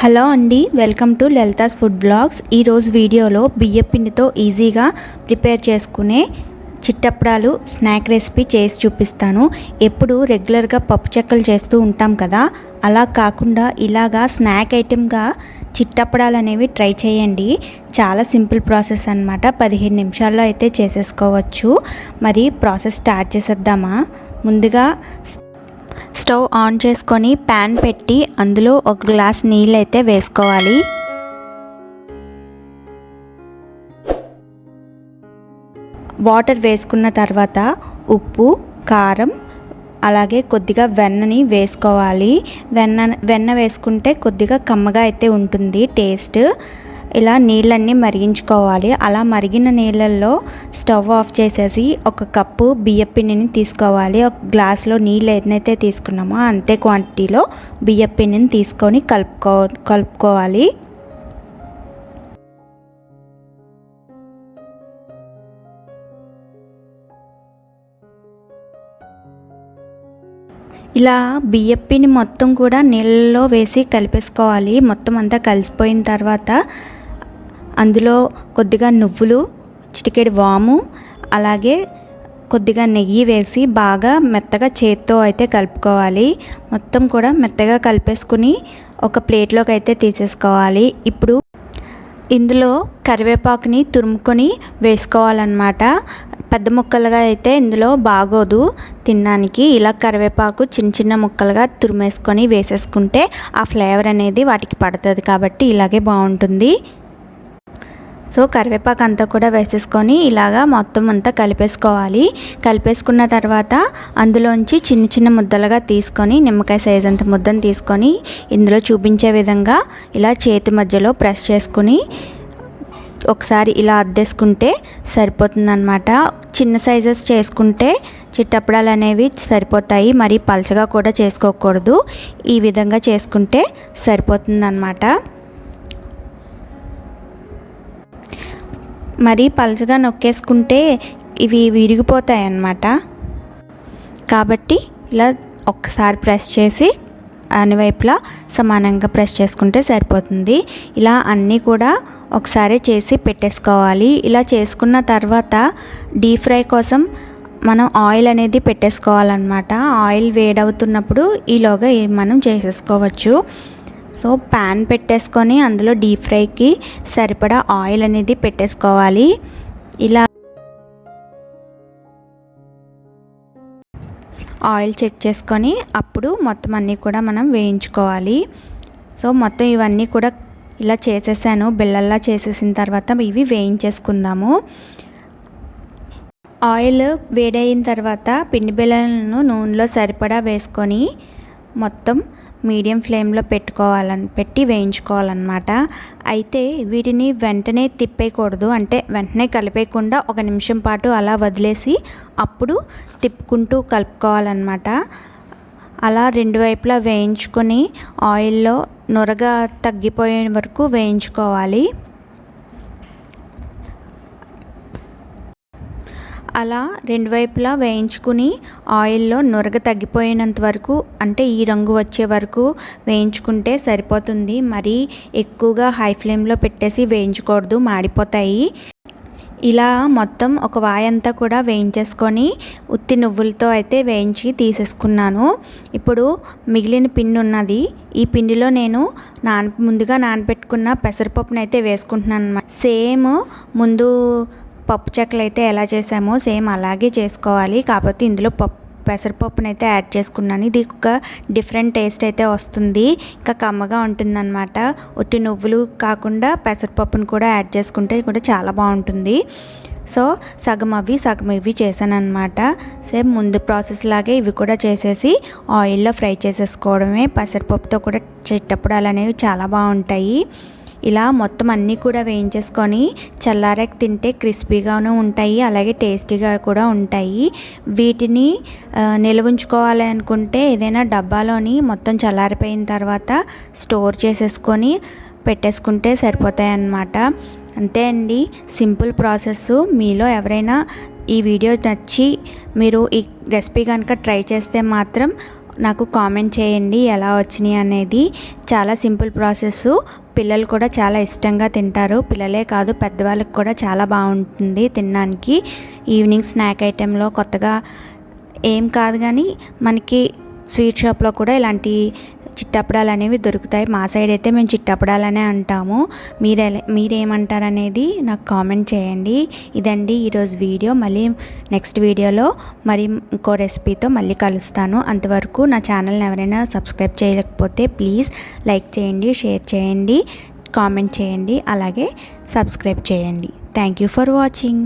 Hello అండి welcome to Lalitha's food blogs. ఈరోజు వీడియోలో బియ్యపిండితో ఈజీగా ప్రిపేర్ చేసుకునే చిట్టప్పడాలు స్నాక్ రెసిపీ చేసి చూపిస్తాను. ఎప్పుడు రెగ్యులర్గా పప్పు చెక్కలు చేస్తూ ఉంటాం కదా అలా కాకుండా ఇలాగా స్నాక్ ఐటెంగా చిట్టప్పడాలు అనేవి ట్రై చేయండి. చాలా సింపుల్ ప్రాసెస్ అనమాట పదిహేను నిమిషాల్లో అయితే చేసేసుకోవచ్చు. మరి ప్రాసెస్ స్టార్ట్ చేసేద్దామా? ముందుగా స్టవ్ ఆన్ చేసుకొని ప్యాన్ పెట్టి అందులో ఒక గ్లాస్ నీళ్ళు అయితే వేసుకోవాలి. వాటర్ వేసుకున్న తర్వాత ఉప్పు కారం అలాగే కొద్దిగా వెన్నని వేసుకోవాలి. వెన్న వెన్న వేసుకుంటే కొద్దిగా కమ్మగా అయితే ఉంటుంది టేస్ట్. ఇలా నీళ్ళన్నీ మరిగించుకోవాలి. అలా మరిగిన నీళ్ళల్లో స్టవ్ ఆఫ్ చేసేసి ఒక కప్పు బియ్యపిండిని తీసుకోవాలి. ఒక గ్లాస్లో నీళ్ళు ఎన్నైతే తీసుకున్నామో అంతే క్వాంటిటీలో బియ్యపిండిని తీసుకొని కలుపుకో కలుపుకోవాలి. ఇలా బియ్యప్పిని మొత్తం కూడా నీళ్ళలో వేసి కలిపేసుకోవాలి. మొత్తం అంతా కలిసిపోయిన తర్వాత అందులో కొద్దిగా నువ్వులు చిటికెడు వాము అలాగే కొద్దిగా నెయ్యి వేసి బాగా మెత్తగా చేత్తో అయితే కలుపుకోవాలి. మొత్తం కూడా మెత్తగా కలిపేసుకుని ఒక ప్లేట్లోకి అయితే తీసేసుకోవాలి. ఇప్పుడు ఇందులో కరివేపాకుని తురుముకొని వేసుకోవాలన్నమాట. పెద్ద ముక్కలుగా అయితే ఇందులో బాగోదు. తినడానికి ఇలా కరివేపాకు చిన్న చిన్న ముక్కలుగా తురిమేసుకొని వేసేసుకుంటే ఆ ఫ్లేవర్ అనేది వాటికి పడుతుంది కాబట్టి ఇలాగే బాగుంటుంది. సో కరివేపాకు అంతా కూడా వేసేసుకొని ఇలాగా మొత్తం అంతా కలిపేసుకోవాలి. కలిపేసుకున్న తర్వాత అందులోంచి చిన్న చిన్న ముద్దలుగా తీసుకొని నిమ్మకాయ సైజ్ అంత ముద్దను తీసుకొని ఇందులో చూపించే విధంగా ఇలా చేతి మధ్యలో ప్రెస్ చేసుకుని ఒకసారి ఇలా అద్దేసుకుంటే సరిపోతుందన్నమాట. చిన్న సైజెస్ చేసుకుంటే చిట్టప్పడాలు అనేవి సరిపోతాయి. మరి పలచగా కూడా చేసుకోకూడదు. ఈ విధంగా చేసుకుంటే సరిపోతుందన్నమాట. మరి పలచగా నొక్కేసుకుంటే ఇవి విరిగిపోతాయి అన్నమాట కాబట్టి ఇలా ఒక్కసారి ప్రెస్ చేసి అన్ని వైపులా సమానంగా ప్రెస్ చేసుకుంటే సరిపోతుంది. ఇలా అన్నీ కూడా ఒకసారి చేసి పెట్టేసుకోవాలి. ఇలా చేసుకున్న తర్వాత డీప్ ఫ్రై కోసం మనం ఆయిల్ అనేది పెట్టేసుకోవాలన్నమాట. ఆయిల్ వేడవుతున్నప్పుడు ఈలోగా మనం చేసేసుకోవచ్చు. సో ప్యాన్ పెట్టేసుకొని అందులో డీప్ ఫ్రైకి సరిపడా ఆయిల్ అనేది పెట్టేసుకోవాలి. ఇలా ఆయిల్ చెక్ చేసుకొని అప్పుడు మొత్తం అన్నీ కూడా మనం వేయించుకోవాలి. సో మొత్తం ఇవన్నీ కూడా ఇలా చేసేసాను. బిళ్ళల్లా చేసేసిన తర్వాత ఇవి వేయించేసుకుందాము. ఆయిల్ వేడైన తర్వాత పిండి బిళ్ళలను నూనెలో సరిపడా వేసుకొని మొత్తం మీడియం ఫ్లేమ్లో పెట్టుకోవాలని పెట్టి వేయించుకోవాలన్నమాట. అయితే వీటిని వెంటనే తిప్పేయకూడదు. అంటే వెంటనే కలిపేయకుండా ఒక నిమిషం పాటు అలా వదిలేసి అప్పుడు తిప్పుకుంటూ కలుపుకోవాలన్నమాట. అలా రెండు వైపులా వేయించుకొని ఆయిల్లో నొరగ తగ్గిపోయే వరకు వేయించుకోవాలి. అలా రెండు వైపులా వేయించుకుని ఆయిల్లో నురగ తగ్గిపోయినంత వరకు అంటే ఈ రంగు వచ్చే వరకు వేయించుకుంటే సరిపోతుంది. మరి ఎక్కువగా హై ఫ్లేమ్లో పెట్టేసి వేయించకూడదు మాడిపోతాయి. ఇలా మొత్తం ఒక వాయంతా కూడా వేయించేసుకొని ఉత్తి నువ్వులతో అయితే వేయించి తీసేసుకున్నాను. ఇప్పుడు మిగిలిన పిండి ఉన్నది. ఈ పిండిలో నేను నాన ముందుగా నానబెట్టుకున్న పెసరపప్పును అయితే వేసుకుంటున్నాను సేమ్ ముందు పప్పు చెక్కలు అయితే ఎలా చేసామో సేమ్ అలాగే చేసుకోవాలి. కాకపోతే ఇందులో పప్పు పెసరపప్పును అయితే యాడ్ చేసుకున్నాను. ఇది ఒక డిఫరెంట్ టేస్ట్ అయితే వస్తుంది. ఇంకా కమ్మగా ఉంటుందన్నమాట. ఒట్టి నువ్వులు కాకుండా పెసరపప్పును కూడా యాడ్ చేసుకుంటే కూడా చాలా బాగుంటుంది. సో సగం అవి సగం ఇవి చేశాను సేమ్ ముందు ప్రాసెస్ లాగే ఇవి కూడా చేసేసి ఆయిల్లో ఫ్రై చేసేసుకోవడమే. పెసరపప్పుతో కూడా చెట్టప్పుడు అనేవి చాలా బాగుంటాయి. ఇలా మొత్తం అన్నీ కూడా వేయించేసుకొని చల్లారాక తింటే క్రిస్పీగాను ఉంటాయి అలాగే టేస్టీగా కూడా ఉంటాయి. వీటిని నిల్వుంచుకోవాలి అనుకుంటే ఏదైనా డబ్బాలోని మొత్తం చల్లారిపోయిన తర్వాత స్టోర్ చేసేసుకొని పెట్టేసుకుంటే సరిపోతాయి అన్నమాట అంతే అండి. సింపుల్ ప్రాసెస్ మీలో ఎవరైనా ఈ వీడియో నచ్చి మీరు ఈ రెసిపీ కనుక ట్రై చేస్తే మాత్రం నాకు కామెంట్ చేయండి ఎలా వచ్చినాయి అనేది. చాలా సింపుల్ ప్రాసెస్ పిల్లలు కూడా చాలా ఇష్టంగా తింటారు. పిల్లలే కాదు పెద్దవాళ్ళకి కూడా చాలా బాగుంటుంది తినడానికి. ఈవినింగ్ స్నాక్ ఐటెంలో కొత్తగా ఏం కాదు కానీ మనకి స్వీట్ షాప్లో కూడా ఇలాంటి చిట్టపడాలు అనేవి దొరుకుతాయి. మా సైడ్ అయితే మేము చిట్టపడాలనే అంటాము. మీరు మీరేమంటారనేది నాకు కామెంట్ చేయండి. ఇదండి ఈరోజు వీడియో. మళ్ళీ నెక్స్ట్ వీడియోలో మరి ఇంకో రెసిపీతో మళ్ళీ కలుస్తాను. అంతవరకు నా ఛానల్ని ఎవరైనా సబ్స్క్రైబ్ చేయకపోతే ప్లీజ్ లైక్ చేయండి షేర్ చేయండి కామెంట్ చేయండి అలాగే సబ్స్క్రైబ్ చేయండి. Thank you for watching